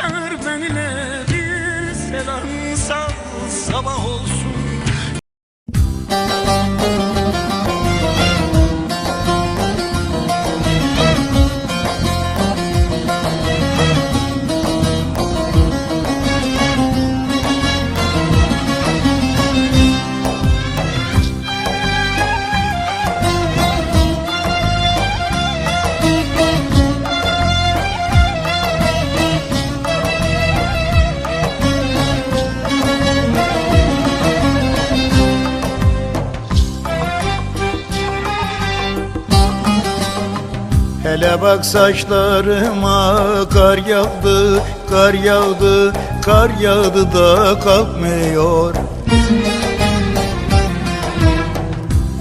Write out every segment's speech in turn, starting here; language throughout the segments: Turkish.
çağır benimle Bir selam sal sabah olsun Hele bak saçlarıma kar yağdı, kar yağdı, kar yağdı da kalkmıyor.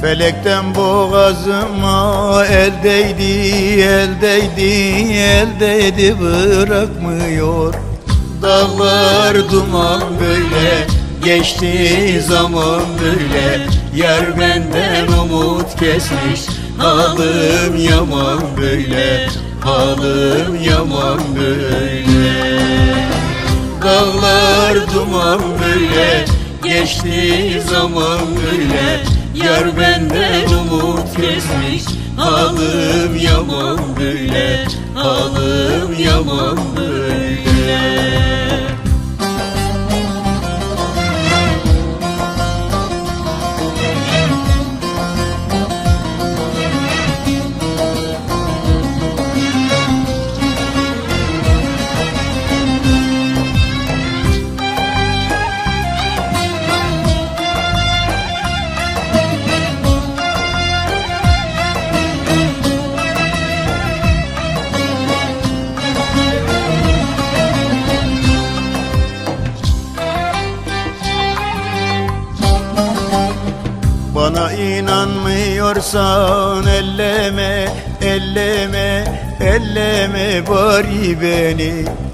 Felekten boğazıma el değdi, el değdi, el değdi bırakmıyor. Dağlar duman böyle, geçti zaman böyle. Yer benden umut kesmiş, halim yaman böyle, halim yaman böyle. Dağlar duman böyle Geçti zaman böyle Yar benden umut kesmiş Halim yaman böyle Halim yaman böyle inanmıyorsan elleme, elleme, elleme bari beni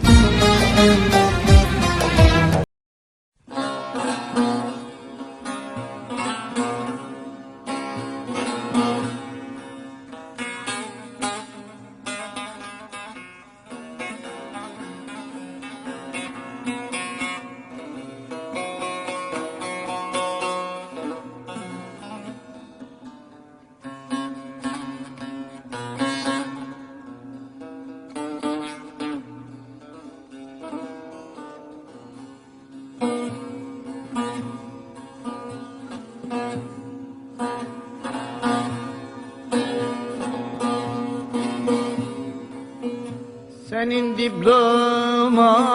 Senin diplomana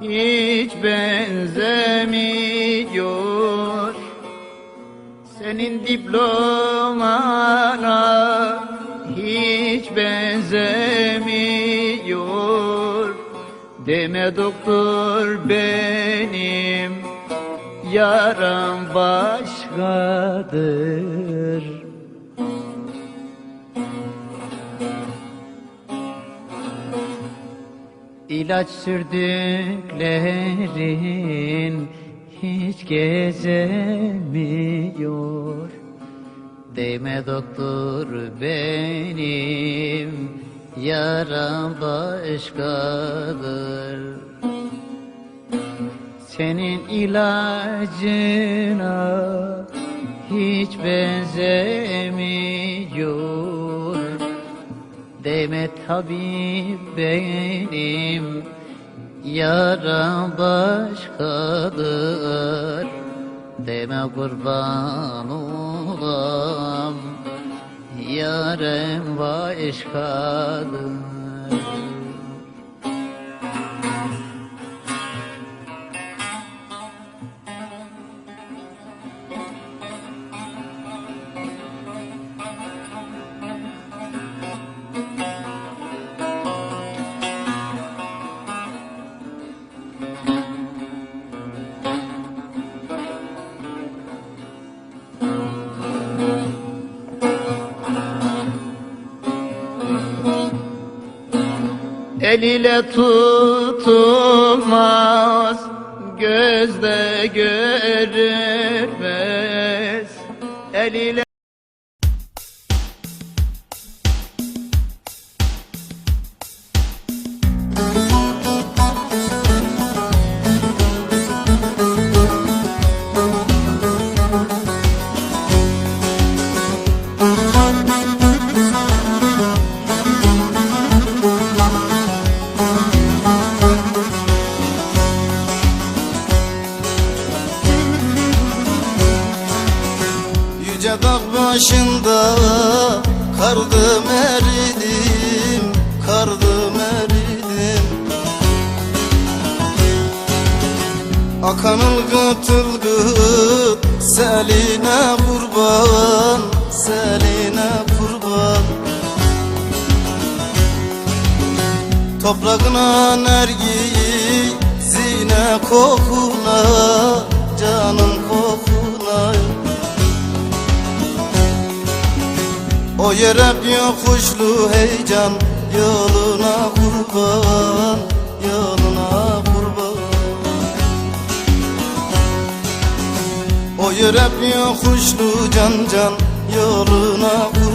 hiç benzemiyor. Senin diplomana hiç benzemiyor. Deme doktor benim yaram başkadır İlaç sürdüklerin hiç gezemiyor. Değme doktor benim yaram başkadır Senin ilacına hiç benzemiyor Değme tabip benim yaram başkadır. Deme kurban olam Yarem başkadır El ile tutulmaz Gözde görülmez kardım eridim, kardım eridim. Akan ılgıt ılgıt seline kurban, seline kurban. Toprağına nergiyi zine kokuna, canım kokuna O yere yokuşlu heyecan Yoluna kurban Yoluna kurban. O yere yokuşlu can can Yoluna kurban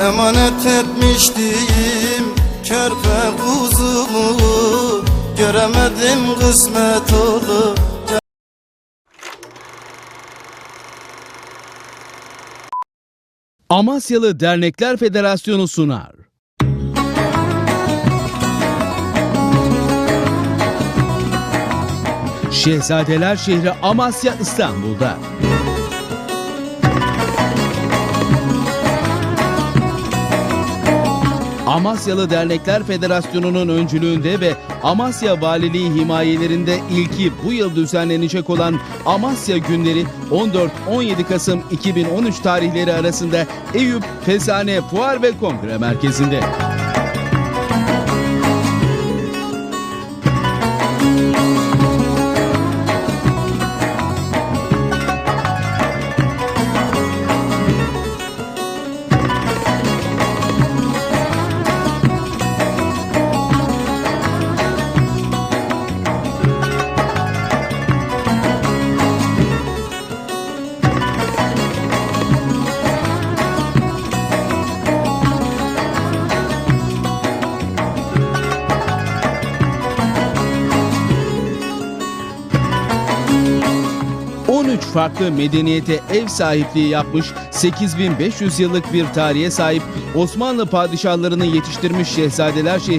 Emanet etmiştim körpe kuzumu Göremedim kısmet olur Amasyalı Dernekler Federasyonu sunar. Şehzadeler şehri Amasya İstanbul'da. Amasyalı Dernekler Federasyonu'nun öncülüğünde ve Amasya Valiliği himayelerinde ilki bu yıl düzenlenecek olan Amasya Günleri 14-17 Kasım 2013 tarihleri arasında Eyüp Fesane Fuar ve Kongre Merkezi'nde. ...13 farklı medeniyete ev sahipliği yapmış... ...8500 yıllık bir tarihe sahip... ...Osmanlı padişahlarını yetiştirmiş Şehzadeler şehri...